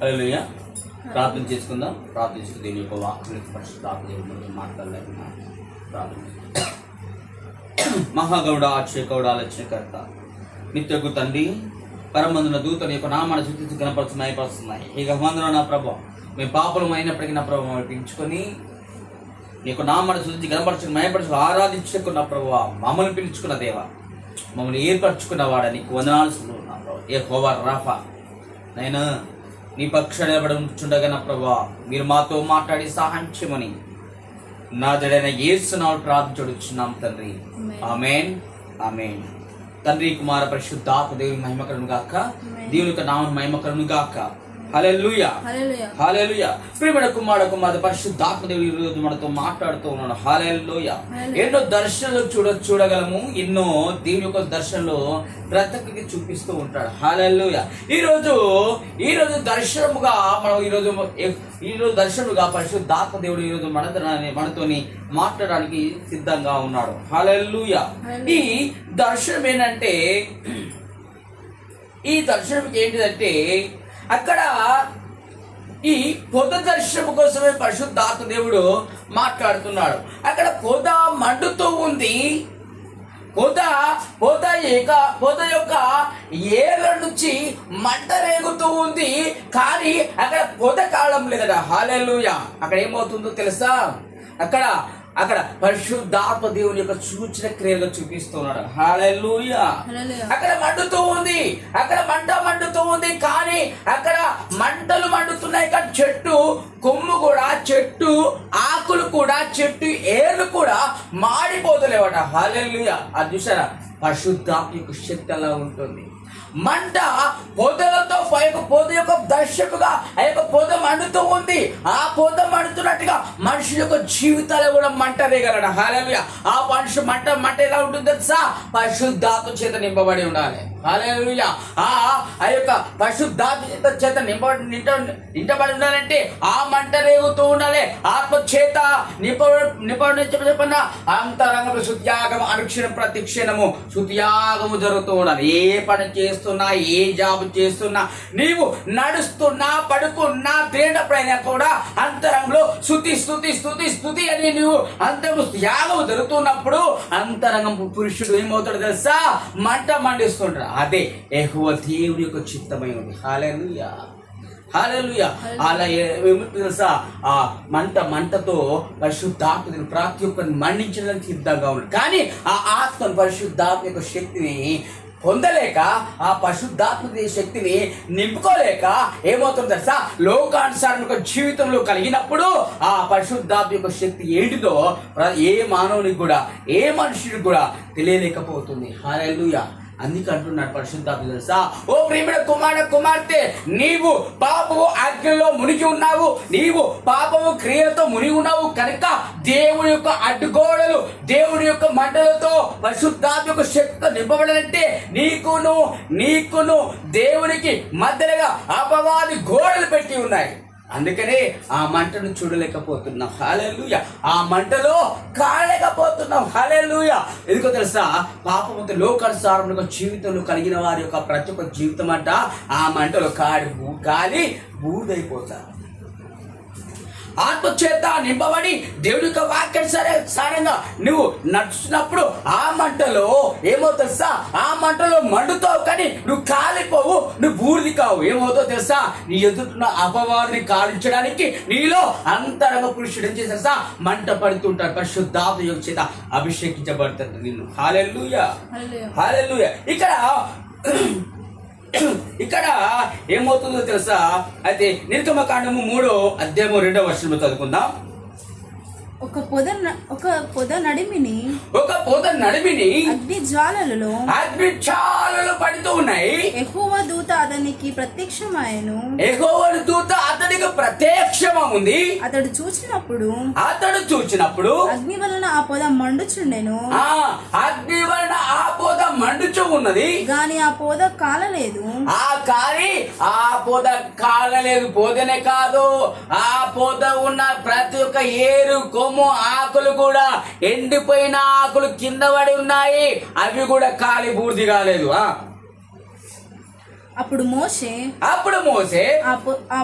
హల్లెలూయా. ప్రార్థన చేసుకుందాం. ప్రార్థించుకు దీని యొక్క వాక్కులకు పరిశుద్ధాత్మ మాట్లాడలేకుండా ప్రార్థన మహాగౌడ అక్షయగౌడ లక్ష్యకర్త నిత్యకు తండ్రి పరమందున దూతల యొక్క నామాన్ని సూచించి కనపరుస్తున్నాయి పరుస్తున్నాయి ఇక మందున నా ప్రభావ మేము పాపలం అయినప్పటికీ నా ప్రభావం మమ్మల్ని పిలుచుకొని నీ యొక్క నామాన్ని సూచించి కనపరచుకుని మయపరచు ఆరాధించుకున్న ప్రభావ మమ్మల్ని పిలుచుకున్న దేవ మమ్మల్ని ఏర్పరచుకున్న వాడని వందనాలు ఏ హోవర్ రాఫా. నేను నీ పక్ష నిలబడుచుండగా నా ప్రభు మీరు మాతో మాట్లాడి సహాయం చేయమని. నా జడైన ఏసునాలు ప్రార్థించున్నాం తండ్రి. ఆమెన్. ఆమెన్. తండ్రి కుమార పరిశుద్ధాత్మ దేవుని మహిమకరను గాక దేవుని యొక్క నామం మహిమకరను గాక ప్రియమైన కుమార కుమార పరిశుద్ధాత్మ దేవుడు ఈ రోజు మనతో మాట్లాడుతూ ఉన్నాడు. హాలేలుయ ఎన్నో దర్శనాలు చూడ చూడగలము. ఎన్నో దేవుని యొక్క దర్శనంలో ప్రత్యేకత చూపిస్తూ ఉంటాడు. హాలేలుయ ఈ రోజు ఈ రోజు దర్శనముగా మనం ఈ రోజు ఈ రోజు దర్శనముగా పరిశుద్ధాత్మ దేవుడు ఈ రోజు మన మనతోని మాట్లాడడానికి సిద్ధంగా ఉన్నాడు. హాలేలుయ ఈ దర్శనం ఏంటంటే ఈ దర్శనం ఏంటిదంటే అక్కడ ఈ పొద దర్శనం కోసమే పరిశుద్ధాత్మ దేవుడు మాట్లాడుతున్నాడు. అక్కడ పొద మండుతూ ఉంది. పొద పొద ఏక పొద యొక్క ఏళ్ళ నుంచి మంట రేగుతూ ఉంది. కానీ అక్కడ పొద కాలం లేదట. హాలెలుయ అక్కడ ఏమవుతుందో తెలుసా? అక్కడ అక్కడ పరిశుద్ధాత్మ దేవుని యొక్క సూచన క్రియలుగా చూపిస్తున్నాడు. Hallelujah hallelujah. అక్కడ మండుతూ ఉంది. అక్కడ మంట ఉంది కానీ అక్కడ మంటలు మండుతున్నాయి కానీ చెట్టు కొమ్ము కూడా చెట్టు ఆకులు కూడా చెట్టు ఏర్లు కూడా మాడిపోతలేవట. హాలెలుయ అది చూసారా? పరిశుద్ధాత్మ శక్తి అలా ఉంటుంది. మంట పొదలతో ఆ యొక్క పొద యొక్క దర్శకుగా ఆ యొక్క పొద మండుతూ ఉంది. ఆ పొద మండుతున్నట్టుగా మనిషి యొక్క జీవితాలు కూడా మంట రేగలడు హాలెలుయ ఆ మనిషి మంట మంట ఎలా ఉంటుంది తెలుసా? పరిశుద్ధాత్మ చేత నింపబడి ఉండాలి. ఆ ఆ యొక్క పరిశుద్ధాత్మ చేత నింప నింట నింటబడి ఉండాలంటే ఆ మంట రేగుతూ ఉండాలి. ఆత్మ చేత నింప నింపబడి చెప్పన్న అంతరంగంలో శుద్ధ్యాగం అనుక్షణం ప్రతిక్షణము శుద్ధ్యాగము జరుగుతూ ఉండాలి. ఏ పని చేస్తున్నా ఏ జాబ్ చేస్తున్నా నీవు నడుస్తున్నా పడుకున్నా తినేటప్పుడైనా కూడా అంతరంగంలో శుద్ధి స్థుతి స్థుతి స్థుతి అని నువ్వు అంతరంగ త్యాగం జరుగుతున్నప్పుడు అంతరంగం పురుషుడు ఏమవుతాడు తెలుసా? మంట మండిస్తుంటాడు అదే ఎహువ దేవుని యొక్క చిత్తమై ఉంది. హాలెలుయా హాలెలుయా అలా ఏమిటి తెలుసా? ఆ మంట మంటతో పరిశుద్ధాత్మని ప్రతి ఒక్కరిని మండించడానికి సిద్ధంగా ఉన్నాడు. కానీ ఆ ఆత్మ పరిశుద్ధాత్మ యొక్క శక్తిని పొందలేక ఆ పరిశుద్ధాత్మ శక్తిని నింపుకోలేక ఏమవుతుంది తెలుసా? లోకానుసారం యొక్క జీవితంలో కలిగినప్పుడు ఆ పరిశుద్ధాత్మ యొక్క శక్తి ఏంటిదో ఏ మానవునికి కూడా ఏ మనుషుడికి కూడా తెలియలేకపోతుంది. హాలెలుయా అందుకే అంటున్నాడు పరిశుద్ధాత్మ తెలుసా? ఓ ప్రేమిడ కుమార కుమార్తె నీవు పాపము అగ్నిలో మునిగి ఉన్నావు. నీవు పాపము క్రియలతో మునిగి ఉన్నావు. కనుక దేవుని యొక్క అడ్డుగోడలు దేవుని యొక్క మంటలతో పరిశుద్ధాత్మ యొక్క శక్తితో నింపబడాలంటే నీకును నీకును దేవునికి మధ్యగా అపవాది గోడలు పెట్టి ఉన్నాయి. అందుకనే ఆ మంటను చూడలేకపోతున్నాం. హాలెలుయ ఆ మంటలో కాలేకపోతున్నాం. హాలెలుయ ఎందుకో తెలుసా? పాపమంత లోకానుసారం జీవితంలో కలిగిన వారి యొక్క ప్రతి ఒక్క జీవితం అంట ఆ మంటలో కాడి కాలి బూడిదైపోతారు. ఆత్మ చేత నింపబడి దేవుడి యొక్క వాక్యం సరే సారంగా నువ్వు నడుచున్నప్పుడు ఆ మంటలో ఏమో తెలుసా? ఆ మంటలో మండుతావు కానీ నువ్వు కాలిపోవు నువ్వు బూడిది కావు ఏమవుతావు తెలుసా? నీ ఎదుటిన అపవాదిని కాలించడానికి నీలో అంతరంగ పురుషుడు ఏం చేసి తెలుసా? మంట పడుతుంటాడు పరిశుద్ధాత్మ యొక్క చేత అభిషేకించబడుతుంది నిన్ను. హల్లెలూయా. హాలెల్లుయా. ఇక్కడ ఇక్కడ ఏమవుతుందో తెలుసా? అయితే నిర్గమ కాండము మూడో అధ్యాయము రెండో వర్షంలో చదువుకుందాం. ఒక పొద ఒక పొద నడిమిని ఒక పోత నడిమిని అగ్ని జ్వాలలలో అగ్ని చాలలు పడుతూ ఉన్నాయి. ఎక్కువ దూత అతనికి ప్రత్యక్షమాయను. ఎగోవని దూత అతనికి ప్రత్యక్షమ ఉంది? అతడు చూసినప్పుడు అతడు చూచినప్పుడు అగ్ని వలన ఆ పొద మండుచుండెను. ఆ అగ్ని వలన ఆ పోత మండుచు ఉన్నది. గాని ఆ పొద కాలలేదు. ఆ కాలి ఆ పొద కాలలేదు. పోదనే కాదు ఆ పొద ఉన్న ప్రతి ఒక్క ఏరు కొమ్ము ఆకులు కూడా ఎండిపోయిన ఆకులు కింద పడి ఉన్నాయి. అవి కూడా కాలి బూర్ది కాలేదు. అప్పుడు మోషే అప్పుడు మోసే ఆ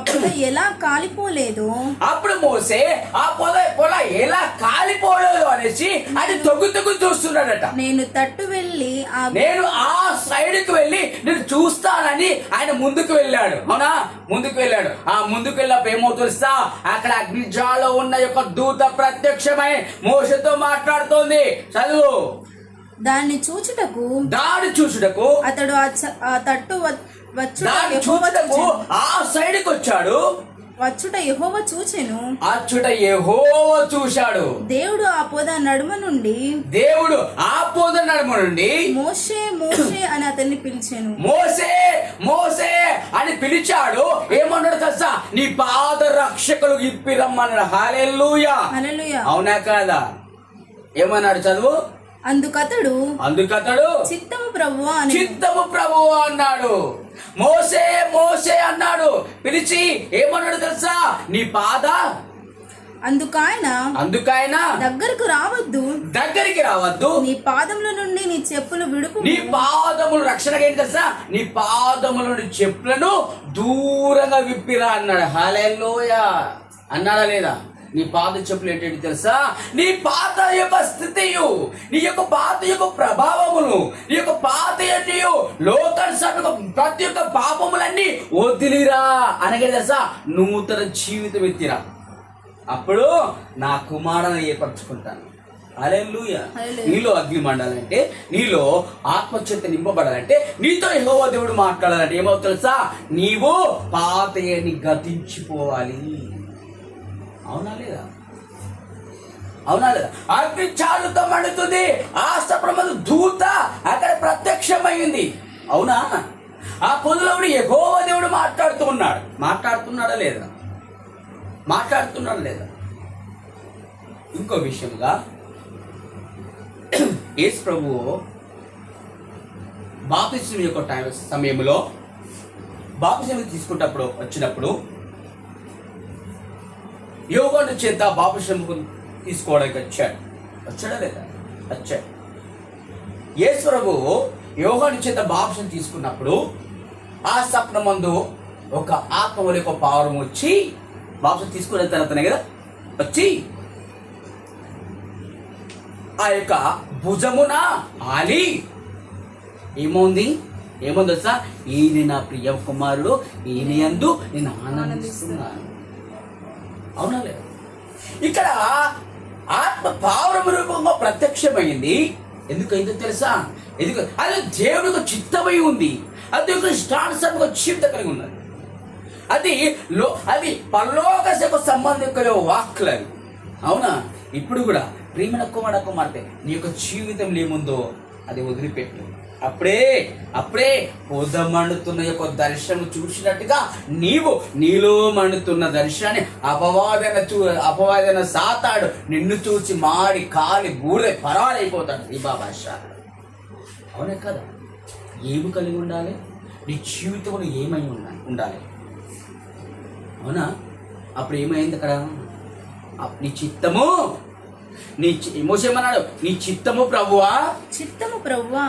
పొద ఎలా కాలిపోలేదో అప్పుడు మోసే ఆ పొల పొల ఎలా కాలిపోలేదు అనేసి అది తొగ్గు తొగ్గు చూస్తున్నాడట. నేను తట్టు వెళ్ళి నేను ఆ సైడ్కి వెళ్ళి నేను చూస్తానని ఆయన ముందుకు వెళ్ళాడు. అవునా? ముందుకు వెళ్ళాడు. ఆ ముందుకు వెళ్ళినప్పుడు ఏమో తెలుసా? అక్కడ అగ్నిజాలో ఉన్న యొక్క దూత ప్రత్యక్షమై మోసతో మాట్లాడుతోంది. చదువు. దాన్ని చూచుటకు దాడి చూసుటకు అతడు ఆ తట్టు యెహోవా. ఆ సైడ్కి వచ్చాడు. వచ్చుట యెహోవా చూచెను. అచ్చుట ఏహో చూశాడు. దేవుడు ఆ పొద నడుమ నుండి దేవుడు ఆ పోద నడుమ నుండి మోషే మోషే అని అతన్ని పిలిచాను. మోసే మోసే అని పిలిచాడు. ఏమన్నాడు తెలుసా? నీ పాద రక్షకులు ఇప్పి రమ్మన్నాడు హాలెల్లుయా. హల్లెలూయా. అవునా కాదా? ఏమన్నాడు చదువు? అందుకతడు అందుకతడు చిత్తము ప్రభువా చిత్తము ప్రభువు అన్నాడు. మోసే మోసే అన్నాడు. పిలిచి ఏమన్నాడు తెలుసా? నీ పాద అందుకాయన అందుకైనా దగ్గరకు రావద్దు. దగ్గరికి రావద్దు. నీ పాదముల నుండి నీ చెప్పులు విడుపు నీ పాదములు రక్షణ ఏంటి తెలుసా? నీ పాదముల నుండి చెప్పులను దూరంగా విప్పిరా అన్నాడు. హాలెల్లోయ. అన్నాడా లేదా? నీ పాద చెప్పులు ఏంటంటే తెలుసా? నీ పాత యొక్క స్థితియు నీ యొక్క పాత యొక్క ప్రభావములు నీ యొక్క పాత యొక్క లోకర్షణ ప్రతి ఒక్క పాపములన్నీ వదిలిరా. అనగా తెలుసా? నూతన జీవితం ఎత్తిరా. అప్పుడు నా కుమారుని ఏర్పరచుకుంటాను. అలెలుయ. నీలో అగ్ని మండాలంటే నీలో ఆత్మచేత నింపబడాలంటే నీతో యెహోవా దేవుడు మాట్లాడాలంటే ఏమో తెలుసా? నీవు పాతయని గతించిపోవాలి. అవునా లేదా? అవునా లేదా? అగ్ని చాలుతో మండుతుంది ఆస్తప్రమదు దూత అక్కడ ప్రత్యక్షమైంది. అవునా ఆ పొదలవుడు ఎగోవ దేవుడు మాట్లాడుతూ ఉన్నాడు. మాట్లాడుతున్నాడా లేదా? మాట్లాడుతున్నాడా లేదా? ఇంకో విషయంగా యేసు ప్రభువు బాప్తిస్మ యొక్క టైం సమయంలో బాపిసం తీసుకుంటప్పుడు వచ్చినప్పుడు యోగాను చేత బాప్తిస్మకు తీసుకోవడానికి వచ్చాడు. వచ్చాడా లేదా? వచ్చాడు. యేసు యోగాను చేత బాబుషం తీసుకున్నప్పుడు ఆ సప్నమందు ఒక ఆత్మ యొక్క ఒక పావురం వచ్చి బాబుషం తీసుకున్న తర్వాతనే కదా? వచ్చి ఆ యొక్క భుజమున ఆలి. ఏమోంది? ఏముంది తెలుసా? ఈయన నా ప్రియ కుమారుడు ఈయన యందు నేను ఆనందిస్తున్నాను. అవునా లేదు? ఇక్కడ ఆత్మ పావురము రూపంగా ప్రత్యక్షమైంది. ఎందుకైందో తెలుసా? ఎందుకు? అది దేవుడికి చిత్తమై ఉంది. అది ఒక స్టాన్సర్గా జీవిత కలిగి ఉన్నది. అది లో అది పరలోక సంబంధికుల వాక్కులు అవి అవునా? ఇప్పుడు కూడా ప్రేమన కుమార కుమార్తె నీ యొక్క జీవితంలో ఏముందో అది వదిలిపెట్టు. అప్పుడే అప్పుడే పొద మండుతున్న యొక్క దర్శనం చూసినట్టుగా నీవు నీలో మండుతున్న దర్శనాన్ని అపవాదన చూ అపవాదన సాతాడు నిన్ను చూసి మాడి కాలి బూడిద పరాలైపోతాడు. ఈ బాబా అవునే కదా? ఏమి కలిగి ఉండాలి? నీ జీవితంలో ఏమై ఉండాలి ఉండాలి? అవునా? అప్పుడు ఏమైంది అక్కడ? నీ చిత్తము నీ మోసేమన్నాడు? నీ చిత్తము ప్రభువా? చిత్తము ప్రభువా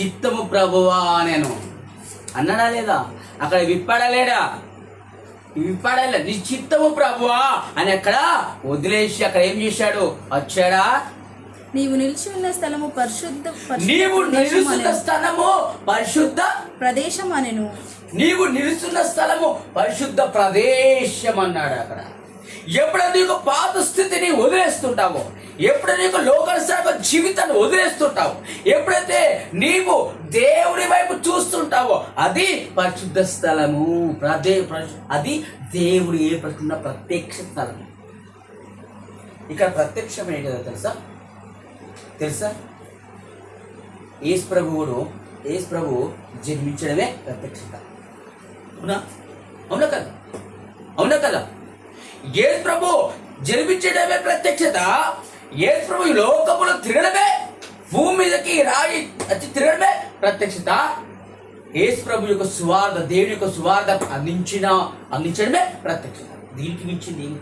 చిత్తము ప్రభువా నేను అన్నాడా లేదా? అక్కడ విప్పాడా లేడా విప్పాడా లేదా నీ చిత్తము ప్రభువా అని అక్కడ వదిలేసి అక్కడ ఏం చేశాడు? వచ్చాడా? నీవు నిలిచి ఉన్న స్థలము పరిశుద్ధ నీవు అనెను. స్థలము పరిశుద్ధ ప్రదేశం అనెను. నీవు నిలుస్తున్న స్థలము పరిశుద్ధ ప్రదేశం అన్నాడు అక్కడ. ఎప్పుడు నీకు పాత స్థితిని వదిలేస్తుంటావో? ఎప్పుడు నీకు లోకరసాగ జీవితాన్ని వదిలేస్తుంటావు? ఎప్పుడైతే నీవు దేవుడి వైపు చూస్తుంటావో అది పరిశుద్ధ స్థలము. ప్రదే అది దేవుడు ఏర్పడుతున్న ప్రత్యక్ష స్థలం. ఇక్కడ ప్రత్యక్షం కదా తెలుసా? తెలుసా? ఏసు ప్రభువుడు ఏసు ప్రభు జన్మించడమే ప్రత్యక్షత. అవునా? అవునా కదా? అవునా కదా? యేసు ప్రభు జన్మించడమే ప్రత్యక్షత. యేసు ప్రభు ఈ లోకములో తిరగడమే భూమి మీదకి రాయి వచ్చి తిరగడమే ప్రత్యక్షత. యేసు ప్రభు యొక్క సువార్త దేవుని యొక్క సువార్త అందించిన అందించడమే ప్రత్యక్షత. దీనికి మించింది ఏమి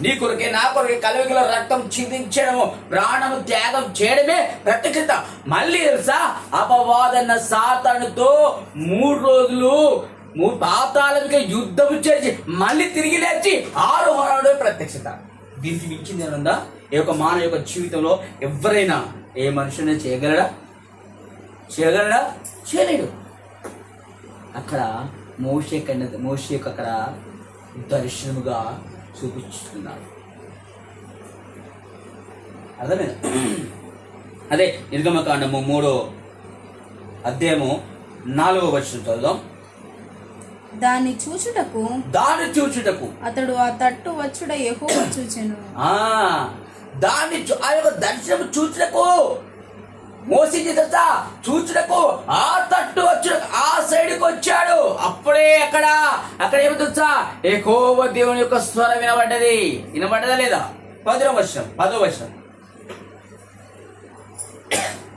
నీ కొరకే నా కొరకే కలవికల రక్తం చిందించడము ప్రాణము త్యాగం చేయడమే ప్రత్యక్షత. మళ్ళీ తెలుసా? అపవాదన్న సాతనుతో మూడు రోజులు మూడు పాతాలకి యుద్ధం చేసి మళ్ళీ తిరిగి లేచి ఆరు హోరాడే ప్రత్యక్షత. దీనికి మించింది ఏముందా? ఈ యొక్క మానవ యొక్క జీవితంలో ఎవరైనా ఏ మనుషుని చేయగలడా? చేయగలడా? చేయలేడు. అక్కడ మోషే కన్నా మోషేకు అక్కడ దర్శనముగా చూపించుకున్నాడు. అర్థమైంది? అదే నిర్గమకాండము మూడో అధ్యాయము నాలుగో వచ్చిన చదువుదాం. దాన్ని చూచుటకు దాన్ని చూచుటకు. అతడు ఆ తట్టు వచ్చుట యెహోవా చూచెను. ఆ దాన్ని ఆ యొక్క దర్శనం చూచుటకు. మోసింది తెలుసా? చూచుటకు. ఆ తట్టు వచ్చి ఆ సైడ్కి వచ్చాడు. అప్పుడే అక్కడ అక్కడ ఏమి తెలుసా? ఏకోవ దేవుని యొక్క స్వరం వినబడ్డది. వినబడ్డదా లేదా? పదో వర్షం పదో వర్షం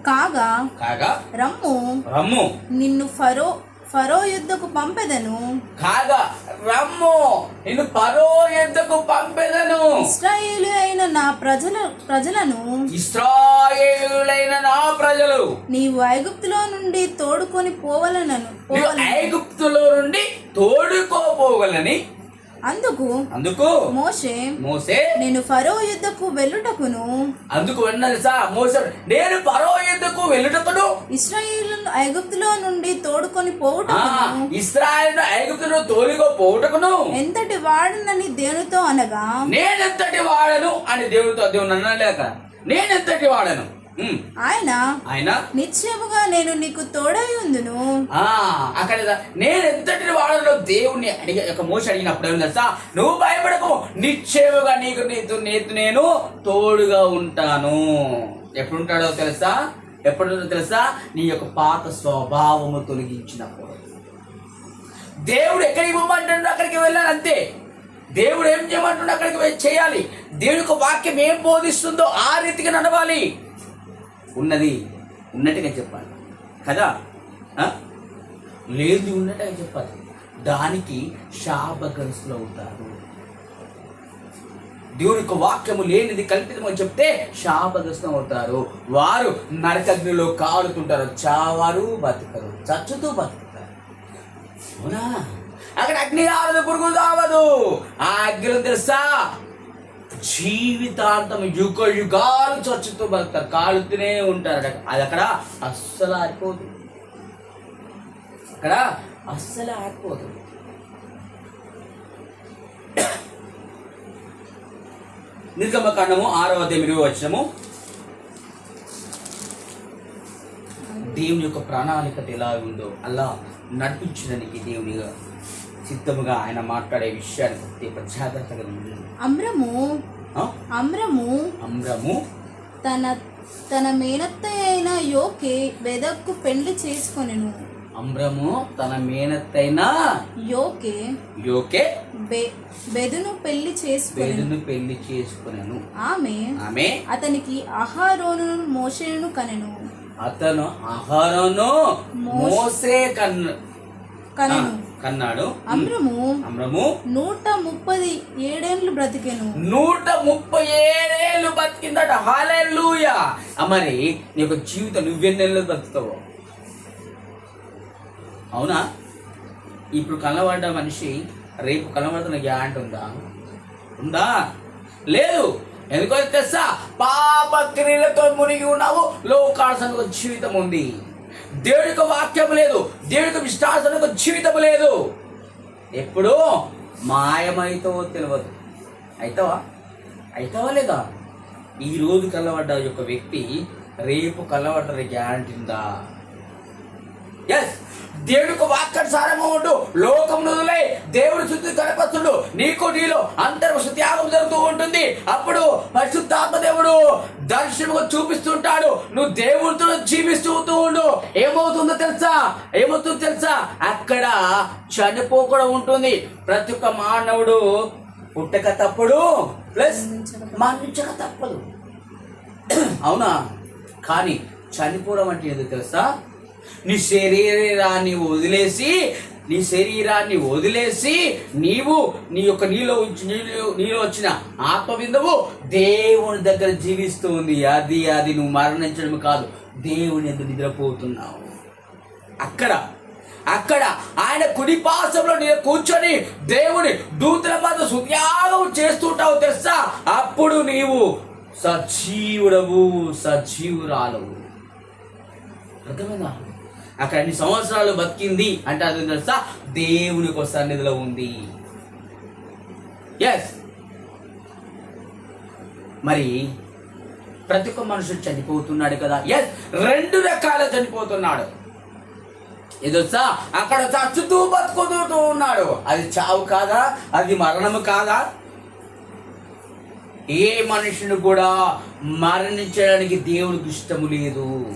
కాగా కాగా రమ్ము రమ్ము. నిన్ను ఫరో ఫరో యుద్ధకు పంపెదను. కాగా రమ్ము! నిన్ను పరో ఎద్దకు పంపెదను. ఇస్రాయేలు అయిన నా ప్రజల ప్రజలను ఇస్రాయేలులైన నా ప్రజలు. నీవు ఐగుప్తులో నుండి తోడుకొని పోవలనను ఐగుప్తులో నుండి తోడుకోపోగలని అందుకు అందుకు మోషే మోసే నేను ఫరో యుద్ధకు వెళ్ళుటకును. అందుకు సా మోసే నేను పరో ఎందుకు వెళ్ళుటకును. ఇస్రాయేలు ఐగుప్తులో నుండి తోడుకొని పోవుటకును. ఇస్రాయల్ ఐగుప్తును తోలుగో పోవుటకును. ఎంతటి వాడనని దేవునితో అనగా నేనెంతటి వాడను అని దేవుడితో దేవుని అనలేక నేనెంతటి వాడను. ఆయన ఆయన? నిశ్చయముగా నేను నీకు తోడై ఉందును. ఆ అక్కడ నేను ఎంతటి వాడను దేవుణ్ణి అడిగి ఒక మోస అడిగినప్పుడు ఏమి తెలుసా? నువ్వు భయపడకు నిశ్చయముగా నీకు నీకు నీకు నేను తోడుగా ఉంటాను. ఎప్పుడు ఉంటాడో తెలుసా? ఎప్పుడు తెలుసా? నీ యొక్క పాత స్వభావము తొలగించినప్పుడు. దేవుడు ఎక్కడికి పోమంటాడు అక్కడికి వెళ్ళాలి అంతే. దేవుడు ఏం చేయమంటుండో అక్కడికి చేయాలి. దేవుడి యొక్క వాక్యం ఏం బోధిస్తుందో ఆ రీతిగా నడవాలి. ఉన్నది. ఉన్నట్టుగా చెప్పాలి. కదా? ఆ? లేదు ఉన్నట్టుగా చెప్పాలి. దానికి శాపగ్రస్తులు అవుతారు దేవుని యొక్క వాక్యము లేనిది కల్పితమని చెప్తే శాపగ్రస్తం అవుతారు వారు నరకగ్నిలో కాలుతుంటారు చావారు బతుకరు. చచ్చుతూ బతుకుతారు. అవునా? అక్కడ అగ్ని కావదు పురుగు కావదు ఆ అగ్నిలో తెలుసా? జీవితాంతం యుగ యుగాలు చచ్చుతూ బతుకుతారు. కాలుతూనే ఉంటారు అది అక్కడ అస్సలు ఆరిపోదు. అక్కడ అస్సలు ఆరిపోదు. నిర్గమకాండము ఆరవ అధ్యాయం వచ్చినము దేవుని యొక్క ప్రణాళిక ఎలా ఉందో అలా నడిపించడానికి దేవునిగా సిద్ధముగా ఆయన మాట్లాడే విషయాన్ని ప్రత్యేక జాగ్రత్తగా ఉంది అమ్రము? అమ్రము. అమ్రము. తన తన మేనత్త అయిన యోకే వెదక్కు పెళ్ళి చేసుకొనెను. అమ్రము తన మేనత్తైన యోకే యోకే బెదును పెళ్ళి చేసుకొనెను. వేదును పెళ్ళి చేసుకున్నాను ఆమె ఆమె అతనికి అహారోను మోషేను కనెను. అతను ఆహారను మోసే కన్న కనెను. కన్నాడు. అమ్రము అమ్రము నూట ముప్పది ఏడేండ్లు బ్రతికెను. నూట ముప్పై ఏడేళ్ళు బతికిందట హాలూయా మరి నీ యొక్క జీవితం నువ్వెన్నెళ్ళు బతుకుతావు అవునా? ఇప్పుడు కనబడ్డ మనిషి రేపు కనబడుతున్న గ్యాంట్ ఉందా? ఉందా? లేదు. ఎందుకో తెలుసా? పాప క్రియలతో మునిగి ఉన్నావు. లోకాల్సిన జీవితం ఉంది. దేవుడికి వాక్యం లేదు. దేవుడికి విశ్వాసనకు జీవితం లేదు. ఎప్పుడు మాయమైతో తెలియదు. అయితావా? అయితావా లేదా? ఈ రోజు కలవడ్డ యొక్క వ్యక్తి రేపు కలవడ్డ గ్యారంటీ ఉందా? ఎస్ దేవుడికి వాక్యానుసారంగా ఉండు. లోకం నుదులై దేవుడు శుద్ధి కనపరుచుడు. నీకు నీలో అంతర్వశ త్యాగం జరుగుతూ ఉంటుంది. అప్పుడు పరిశుద్ధాత్మ దేవుడు దర్శనము చూపిస్తుంటాడు. నువ్వు దేవుడితో జీవిస్తూ ఉండు. ఏమవుతుందో తెలుసా? ఏమవుతుందో తెలుసా? అక్కడ చనిపోకుండా ఉంటుంది. ప్రతి ఒక్క మానవుడు పుట్టక తప్పుడు. ప్లస్ మరణించక తప్పదు. అవునా? కానీ చనిపోవడం అంటే ఏదో తెలుసా? నీ శరీరాన్ని వదిలేసి నీ శరీరాన్ని వదిలేసి నీవు నీ యొక్క నీలో ఉంచి నీలో నీలో వచ్చిన ఆత్మబిందువు దేవుని దగ్గర జీవిస్తూ ఉంది. అది అది నువ్వు మరణించడం కాదు దేవుని ఎందుకు నిద్రపోతున్నావు. అక్కడ అక్కడ ఆయన కుడిపాసంలో నేను కూర్చొని దేవుని దూతల మధ్య సుత్యాగం చేస్తుంటావు తెలుసా? అప్పుడు నీవు సజీవుడవు సజీవురాలవు. అర్థమైందా? అక్కడ అన్ని సంవత్సరాలు బతికింది అంటే అది తెలుసా? దేవుని యొక్క సన్నిధిలో ఉంది. ఎస్ మరి ప్రతి ఒక్క మనుషుడు చనిపోతున్నాడు కదా? ఎస్ రెండు రకాల చనిపోతున్నాడు. ఎదుసా అక్కడ చచ్చుతూ బతుకుతూ ఉన్నాడు. అది చావు కాదా? అది మరణము కాదా? ఏ మనుషుని కూడా మరణించడానికి దేవునికి ఇష్టము లేదు.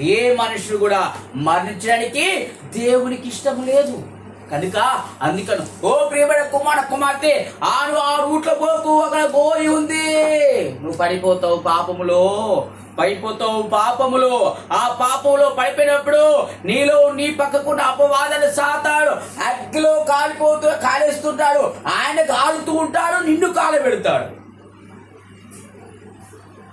ఏ మనుషుడు కూడా మరణించడానికి దేవునికి ఇష్టం లేదు. కనుక అందుకను ఓ ప్రియమైన కుమార కుమార్తె ఆరు ఆ రూట్లో పోకు అక్కడ గోయి ఉంది. నువ్వు పడిపోతావు పాపములో పడిపోతావు పాపములో. ఆ పాపములో పడిపోయినప్పుడు నీలో నీ పక్కకున్న అపవాదాలు సాతాడు అగ్గిలో కాలిపోతూ కాలేస్తుంటాడు. ఆయన కాలుతూ ఉంటాడు నిన్ను కాలబెడతాడు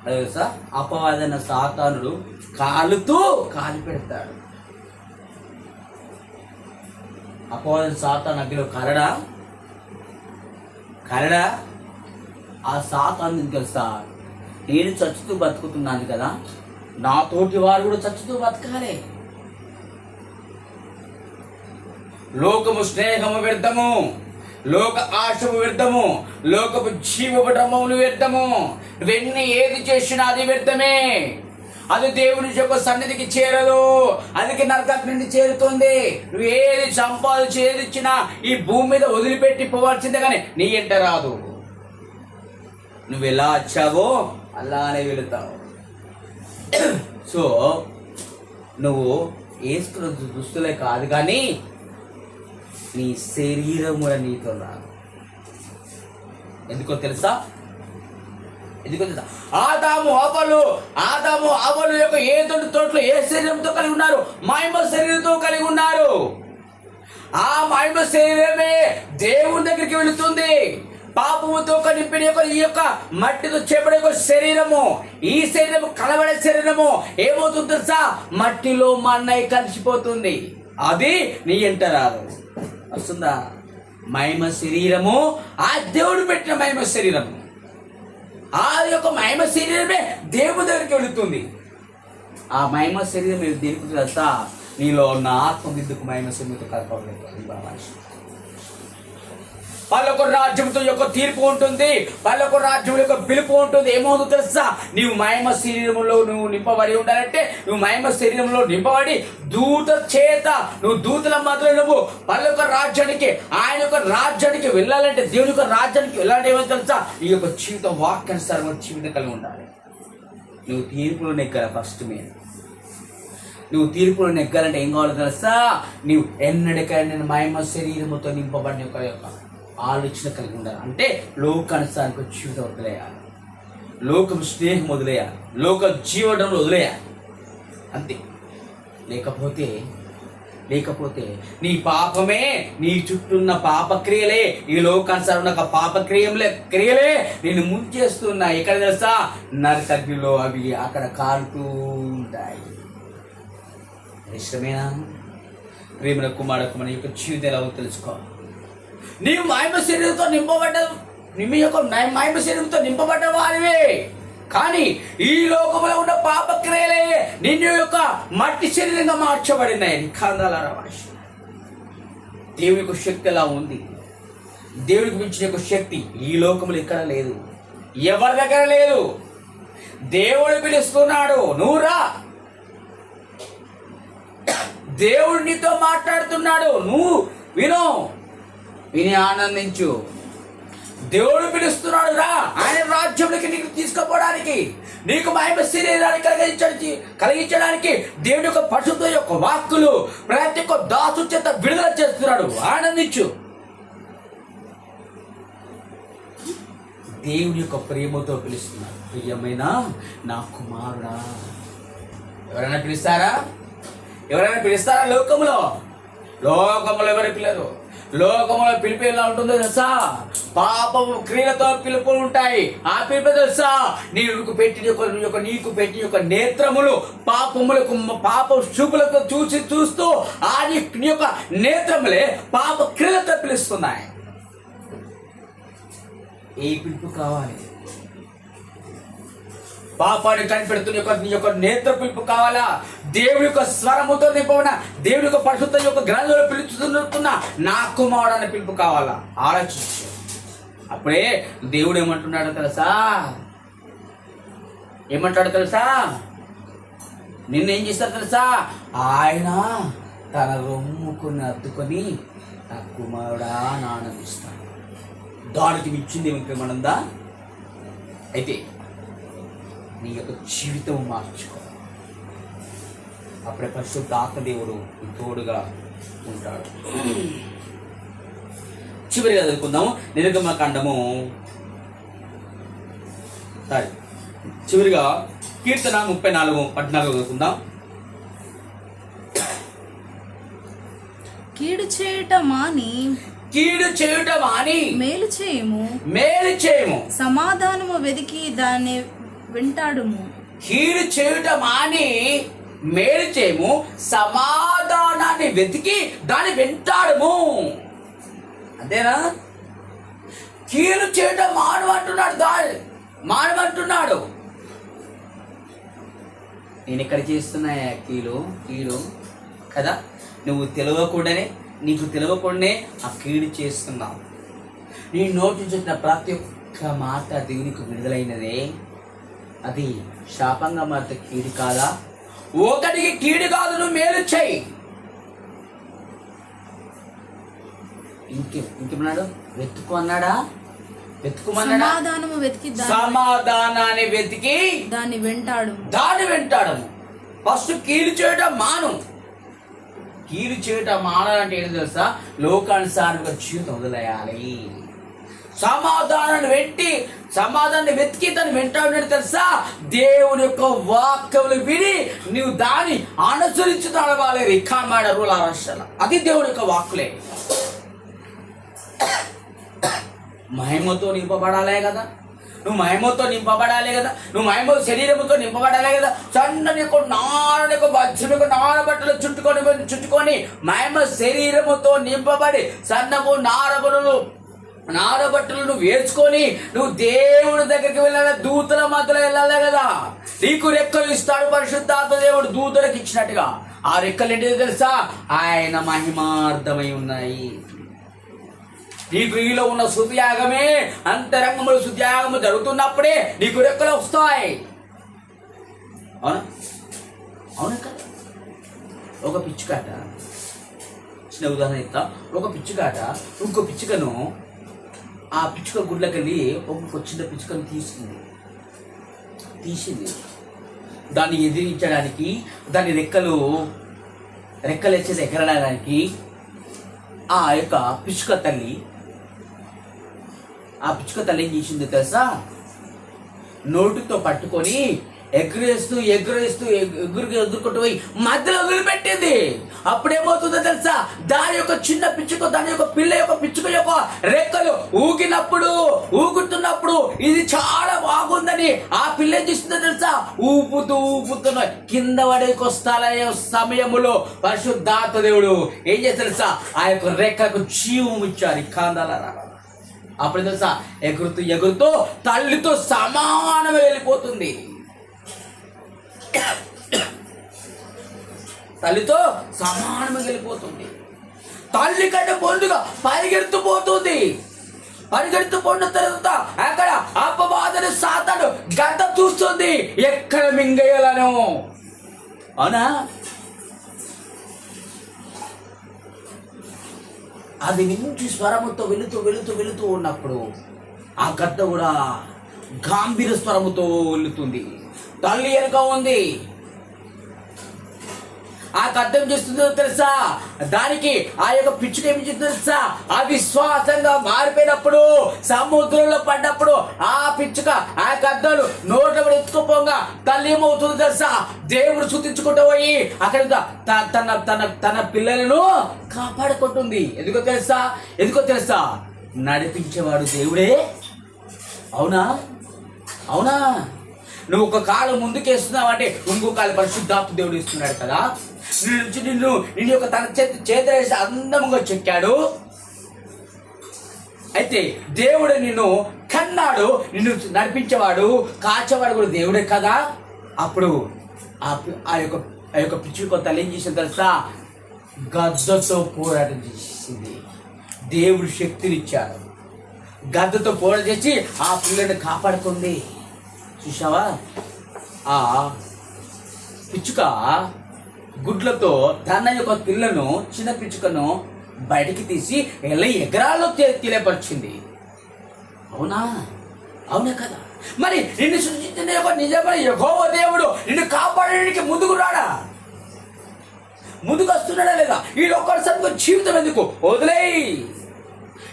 అదే తెలుసా? అపవాదన సాతానుడు కాలుతూ కాలు పెడతాడు అపవాదన సాతాన్ అగ్గిలో కరడా? కరడా? ఆ సాతాను నీకు తెలుసా? నేను చచ్చుతూ బతుకుతున్నాను కదా నా తోటి వారు కూడా చచ్చుతూ బతకాలి. లోకము స్నేహము వ్యర్థము లోక ఆశము వ్యర్థము లోకపు జీవపటములు వ్యర్థము. వెన్ని ఏది చేసినా అది వ్యర్థమే. అది దేవుని యొక్క సన్నిధికి చేరదు. అందుకే నరకం నుండి చేరుతుంది. నువ్వు ఏది సంపాదించి ఏది ఇచ్చినా ఈ భూమి మీద వదిలిపెట్టి పోవాల్సిందే కానీ నీ ఎంట రాదు. నువ్వు ఎలా వచ్చావో అలానే వెళుతావు. సో నువ్వు వేసుకున్న దుస్తులే కాదు కానీ నీ శరీరం కూడా నీతో రాదు. ఎందుకో తెలుసా? ఎందుకో ఆదాము అవలు ఆదాము అవలు యొక్క ఏ తోటి తోటలో ఏ శరీరంతో కలిగి ఉన్నారు? మాయమ శరీరంతో కలిగి ఉన్నారు. ఆ మహిమ శరీరమే దేవుని దగ్గరికి వెళుతుంది. పాపముతో నింపిన యొక్క ఈ యొక్క మట్టితో చేపడే యొక్క శరీరము. ఈ శరీరము కలవడే శరీరము. ఏమవుతుంది తెలుసా? మట్టిలో మన్నై కలిసిపోతుంది. అది నీ ఎంట రాదు. వస్తుందా? మహిమ శరీరము ఆ దేవుడు పెట్టిన మహిమ శరీరము. ఆ యొక్క మహిమ శరీరమే దేవుని దగ్గరికి వెళుతుంది. ఆ మహిమ శరీరం దేనికి తెలుసా? నీలో ఉన్న ఆత్మ మహిమ శరీరంతో కలపలేదు అది వాళ్ళకు రాజ్యంతో యొక్క తీర్పు ఉంటుంది. వాళ్ళకు రాజ్యం యొక్క పిలుపు ఉంటుంది. ఏమవుతుందో తెలుసా? నీవు మహిమ శరీరంలో నువ్వు నింపబడి ఉండాలంటే నువ్వు మహిమ శరీరంలో నింపబడి దూత చేత నువ్వు దూతల మధ్యలో నువ్వు వాళ్ళ యొక్క రాజ్యానికి ఆయన యొక్క రాజ్యానికి వెళ్ళాలంటే దేవుని యొక్క రాజ్యానికి వెళ్ళాలంటే ఏమో తెలుసా? ఈ యొక్క జీవితం వాక్యానుసారమైన జీవితం కలిగి ఉండాలి. నువ్వు తీర్పులో నెగ్గాలి ఫస్ట్ మీద నువ్వు తీర్పులో నెగ్గాలంటే ఏం కావాలో తెలుసా? నువ్వు ఎన్నటికైనా నేను మహిమ శరీరముతో నింపబడిన యొక్క యొక్క ఆలోచన కలిగి ఉండాలి. అంటే లోకానుసారికి జీవితం వదిలేయాలి. లోకం స్నేహం వదిలేయాలి. లోక జీవడంలో వదిలేయాలి. అంతే. లేకపోతే లేకపోతే నీ పాపమే నీ చుట్టూన్న పాపక్రియలే ఈ లోకానుసారం ఉన్న పాపక్రియలే క్రియలే నేను ముంచేస్తున్నా ఎక్కడ తెలుసా? నరకగ్నిలో అవి అక్కడ కాలుతూ ఉంటాయి. ఇష్టమేనా ప్రేమల కుమారకుమని యొక్క జీవితం ఎలా తెలుసుకోవాలి. నీ మాయమ శరీరంతో నింపబడ్డ నీ యొక్క మాయమ శరీరంతో నింపబడ్డ వారివే కానీ ఈ లోకంలో ఉన్న పాపక్రియలే నిన్ను యొక్క మట్టి శరీరంగా మార్చబడినాయి. కాందాల రమేష్. దేవుని యొక్క శక్తి ఎలా ఉంది? దేవుడికి మించిన యొక్క శక్తి ఈ లోకంలో ఇక్కడ లేదు. ఎవరి దగ్గర లేదు? దేవుడు పిలుస్తున్నాడు నువ్వురా దేవుడు నీతో మాట్లాడుతున్నాడు నువ్వు విను. విని ఆనందించు. దేవుడు పిలుస్తున్నాడు రా. ఆయన రాజ్యంలోకి నీకు తీసుకుపోవడానికి నీకు మహిమ శరీరాన్ని కలిగించడానికి కలిగించడానికి దేవుడి యొక్క పశుత్వ యొక్క వాక్కులు ప్రతి ఒక్క దాసు చేత విడుదల చేస్తున్నాడు. ఆనందించు. దేవుడి యొక్క ప్రేమతో పిలుస్తున్నాడు. ప్రియమైన నా కుమారుడా. ఎవరైనా పిలుస్తారా? ఎవరైనా పిలుస్తారా లోకంలో లోకములు ఎవరి పిల్లలు లోకములో పిలుపు ఎలా ఉంటుందో తెలుసా? పాపము క్రియలతో పిలుపులు ఉంటాయి. ఆ పిలుపు తెలుసా? నీకు పెట్టిన యొక్క యొక్క నీకు పెట్టిన యొక్క నేత్రములు పాపములకు పాప చూపులకు చూసి చూస్తూ ఆ నీ నీ యొక్క నేత్రములే పాప క్రియలతో పిలుస్తున్నాయి. ఏ పిలుపు కావాలి? పాపాన్ని కనిపెడుతున్న యొక్క నీ యొక్క నేత్ర పిలుపు కావాలా? దేవుడి యొక్క స్వరముతో నింపబడిన దేవుడి యొక్క పరిశుద్ధ యొక్క గ్రంథంలో పిలుచుతున్న నా కుమారుడని పిలుపు కావాలా? ఆలోచించు. అప్పుడే దేవుడు ఏమంటున్నాడో తెలుసా? ఏమంటాడో తెలుసా? నిన్నేం చేస్తారు తెలుసా? ఆయన తన రొమ్ముకుని అద్దుకొని నా కుమారుడా నానందిస్తాడు దానికి మించింది ఇంకేమనుందా అయితే నీ యొక్క జీవితం మార్చుకో. అప్పుడే పరిశుద్ధాత్మ దేవుడు తోడుగా ఉంటాడు. చివరిగా చదువుకుందాము. నిర్గమ కాండము. సారీ. చివరిగా కీర్తన ముప్పై నాలుగు పద్నాలుగు చదువుకుందాం. కీడు చేయుట మాని కీడు చేయుట మాని మేలు చేయము. మేలు చేయము. సమాధానము వెదికి దాన్ని వింటాడుము. కీడు చేయుట మాని మేలు చేయము సమాధానాన్ని వెతికి దాన్ని వెంటాడము. అంతేనా కీడు చేయటం మాను అంటున్నాడు దా అంటున్నాడు. నేను ఇక్కడ చేస్తున్నా కీలు కీడు కదా? నువ్వు తెలియకుండానే నీకు తెలియకుండానే ఆ కీడు చేస్తున్నావు. నీ నోటి చెప్పిన ప్రతి ఒక్క మాట దేవునికి విడుదలైనదే. అది శాపంగా మారితే కీడు కాదా? ఒకటికి కీడు కాదు నువ్వు మేలు చెయ్యి ఇంకే ఇంకేమన్నాడు? వెతుకు అన్నాడా? వెతుకుమన్నాడా సమాధానము వెతికి దాన్ని సమాధానాన్ని వెతికి దాన్ని వింటాడు. దాన్ని వెంటాడము ఫస్ట్ కీడు చేయడం మాను. కీడు చేయటం మానాలంటే ఏంటి తెలుసా? లోకానుసారంగా జీవితం వదిలేయాలి. సమాధానాన్ని వెంటి సమాధానాన్ని వెతికి దాన్ని వెంటాడు తెలుసా? దేవుని యొక్క వాక్యములు విని నీవు దాన్ని అనుసరించి నడవాలి రికామాడ రూల రాష్ట్రాల. అది దేవుని యొక్క వాక్కులే. మహిమతో నింపబడాలే కదా. నువ్వు మహిమతో నింపబడాలి కదా. నువ్వు మహిమ శరీరంతో నింపబడాలే కదా. సన్నని యొక్క నారని యొక్క వజ్రం యొక్క నార బట్టలు చుట్టుకొని చుట్టుకొని మహిమ శరీరముతో నింపబడి సన్నము నారబడులు నారబట్టలు నువ్వు వేసుకొని నువ్వు దేవుడి దగ్గరికి వెళ్ళాలి? దూతల మధ్యలో వెళ్ళాలి కదా? నీకు రెక్కలు ఇస్తాడు పరిశుద్ధాత్మ దేవుడు దూతలకు ఇచ్చినట్టుగా. ఆ రెక్కలు ఏంటిదో తెలుసా? ఆయన మహిమార్థమై ఉన్నాయి. నీకు ఈలో ఉన్న సుత్యాగమే అంతరంగంలో సుత్యాగము జరుగుతున్నప్పుడే నీకు రెక్కలు వస్తాయి. అవునా? అవునా కదా ఒక పిచ్చుకాట. చిన్న ఉదాహరణ ఇస్తా ఒక పిచ్చుకాట ఇంకో పిచ్చుకను ఆ పిచ్చుక గుడ్లకి వెళ్ళి ఒక చిన్న పిచ్చుకను తీసుకుంది తీసింది. దాన్ని ఎదిరించడానికి దాని రెక్కలు రెక్కలు వచ్చేసి ఎగరడానికి ఆ యొక్క పిచ్చుక తల్లి ఆ పిచ్చుక తల్లి ఏం చేసింది తెలుసా? నోటితో పట్టుకొని ఎగురేస్తూ ఎగురేస్తూ ఎగు- ఎగురు ఎగురుకుంటూ పోయి మధ్యలో వదిలిపెట్టింది. అప్పుడేమవుతుందో తెలుసా? దాని యొక్క చిన్న పిచ్చుక దాని యొక్క పిల్ల యొక్క పిచ్చుక యొక్క రెక్కలు ఊగినప్పుడు ఊగుతున్నప్పుడు ఇది చాలా బాగుందని ఆ పిల్ల ఏం చేస్తుందో తెలుసా? ఊపుతూ ఊపుతున్న కింద పడేకొస్తాల సమయములో పరిశుద్ధాత్మ దేవుడు ఏం చేస్తా తెలుసా? ఆ యొక్క రెక్కకు జీవం ఇచ్చారు కాందాల అప్పుడు తెలుసా? ఎగురుతూ ఎగురుతూ తల్లితో సమానం వెళ్ళిపోతుంది. తల్లితో సమానంగా వెళ్ళిపోతుంది. తల్లి కంటే ముందుగా పరిగెడుతుపోతుంది పరిగెడుతుపోయిన తర్వాత అక్కడ అపవాదని సాతాడు గంట చూస్తుంది. ఎక్కడ మింగేయాలను? అవునా? అది నుంచి స్వరముతో వెళుతూ వెళుతూ వెళుతూ ఉన్నప్పుడు ఆ గద్ద కూడా గాంభీర స్వరముతో వెళుతుంది. తల్లి వెనుక ఉంది. ఆ అర్థం చేస్తుందో తెలుసా? దానికి ఆ యొక్క పిచ్చుక ఏమి చేస్తుందో తెలుసా? అవిశ్వాసంగా మారిపోయినప్పుడు సముద్రంలో పడ్డప్పుడు ఆ పిచ్చుక ఆ యొక్క అర్థాలు నోట్లో ఎత్తుకుపోగా తల్లి ఏమవుతుందో తెలుసా? దేవుడు శుద్ధించుకుంటూ పోయి అక్కడ తన తన తన పిల్లలను కాపాడుకుంటుంది. ఎందుకో తెలుసా? ఎందుకో తెలుసా? నడిపించేవాడు దేవుడే. అవునా? అవునా? నువ్వు ఒక కాలు ముందుకేస్తున్నావు అంటే ఇంకో కాలు పరిశుద్ధాత్మ దేవుడు ఇస్తున్నాడు కదా. నిన్ను నుంచి నిన్ను యొక్క తన చేతి చేత వేసి అందంగా చెక్కాడు. అయితే దేవుడు నిన్ను కన్నాడు నిన్ను నడిపించేవాడు కాచేవాడు కూడా దేవుడే కదా. అప్పుడు ఆ ఆ యొక్క ఆ యొక్క పిచ్చి తల్లి ఏం చేసింది తెలుసా? గద్దతో పోరాటం చేసింది. దేవుడు శక్తినిచ్చాడు గద్దతో పోరాటం చేసి ఆ పిల్లని కాపాడుకుంది. చూసావా ఆ పిచ్చుక గుడ్లతో తన యొక్క పిల్లను చిన్న పిచ్చుకను బయటికి తీసి ఎలా ఎగరాలో తెలియపరిచింది అవునా? అవునా కదా? మరి నిన్ను సృష్టించిన యొక్క నిజమైన యహోవ దేవుడు. నిన్ను కాపాడడానికి ముందుకు రాడా? ముందుకు వస్తున్నాడా లేదా? ఈ లోకానుసారి జీవితం ఎందుకు? వదిలేయి!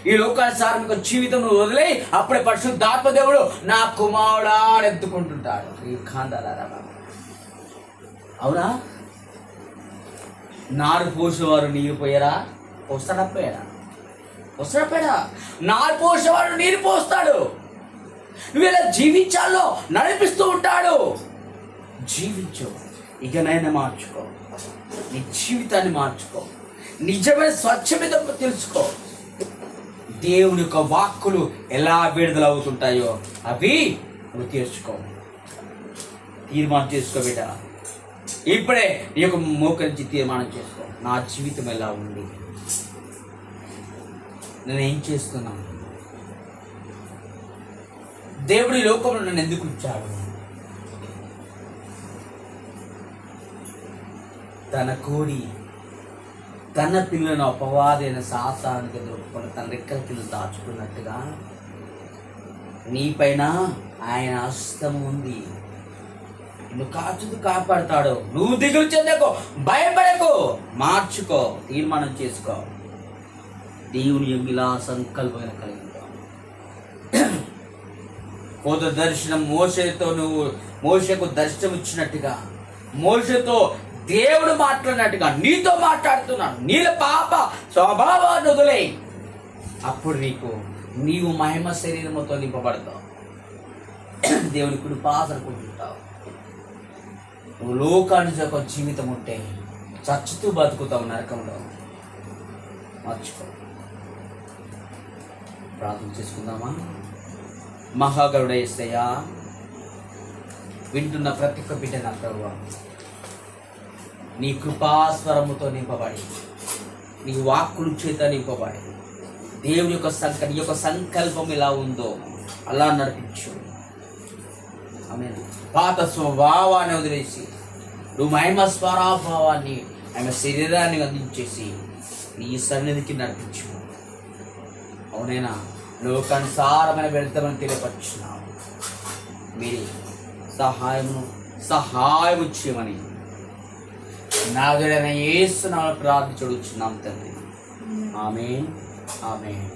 ఈ లోకానుసారి జీవితం నువ్వు వదిలేయి! అప్పుడే పరిశుద్ధాత్మ దేవుడు నా కుమారుడా అని ఎత్తుకుంటుంటాడు. ఈ కాందాల అవునా? నారు పోసేవారు నీరు పోయారా? పోస్తాడా పోయారా? పోస్తాడా పోయాడా నారు పోసేవాడు నీరు పోస్తాడు. నువ్వు ఇలా జీవించాలో నడిపిస్తూ ఉంటాడు. జీవించు. ఇకనైనా మార్చుకో. నీ జీవితాన్ని మార్చుకో. నిజమైన స్వచ్ఛమిత తెలుసుకో. దేవుని యొక్క వాక్కులు ఎలా విడుదల అవుతుంటాయో అవి నువ్వు తీర్చుకో. తీర్మానం చేసుకో బిడ్డ. ఇప్పుడే నీ యొక్క మోకరించి తీర్మానం చేసుకో. నా జీవితం ఎలా ఉంది? నేను ఏం చేస్తున్నాను దేవుడి లోకంలో నన్ను ఎందుకు ఉంచాడు? తన కోడి తన పిల్లను అపవాదైన సాతానికి దొరుకుని తన రెక్కల కింద దాచుకున్నట్టుగా నీపైన ఆయన హస్తం ఉంది. నువ్వు కాచుతూ కాపాడుతాడు. నువ్వు దిగులు చెందకు భయపడకు. మార్చుకో తీర్మానం చేసుకో. దేవుని ఇలా సంకల్పమైన కలిగి కోత దర్శనం మోసతో నువ్వు మోసకు దర్శనం ఇచ్చినట్టుగా మోసతో దేవుడు మాట్లాడినట్టుగా నీతో మాట్లాడుతున్నాను నీళ్ళ పాప స్వభావాన్ని వదిలే అప్పుడు నీకు నీవు మహిమ శరీరముతో నింపబడతావు. దేవుని కృపాసనుకుంటుంటావు లోకానికి ఒక జీవితం ఉంటే చచ్చుతూ బతుకుతావు నరకంలో. మర్చిపో. ప్రార్థన చేసుకుందామా? మహాగరుడ ఎస్తయ్యా వింటున్న ప్రతి ఒక్క బిడ్డ నా ప్రభు. నీ కృపాస్వరముతో నింపబడి నీ వాక్కులు చేత నింపబడి దేవుని యొక్క సంక నీ యొక్క సంకల్పం ఎలా ఉందో అలా నడిపించు. ఆమె పాత స్వభావాన్ని వదిలేసి నువ్వు మహిమ స్వరాభావాన్ని ఆమె శరీరాన్ని అందించేసి నీ సన్నిధికి నడిపించు అవునైనా లోకానుసారమైన వెళ్తామని తెలియపరుచున్నావు మీరు సహాయమును సహాయం చేయమని. నాదుడైన యేసు నామమున ప్రార్థించుడుచున్నాం తండ్రి. ఆమె ఆమె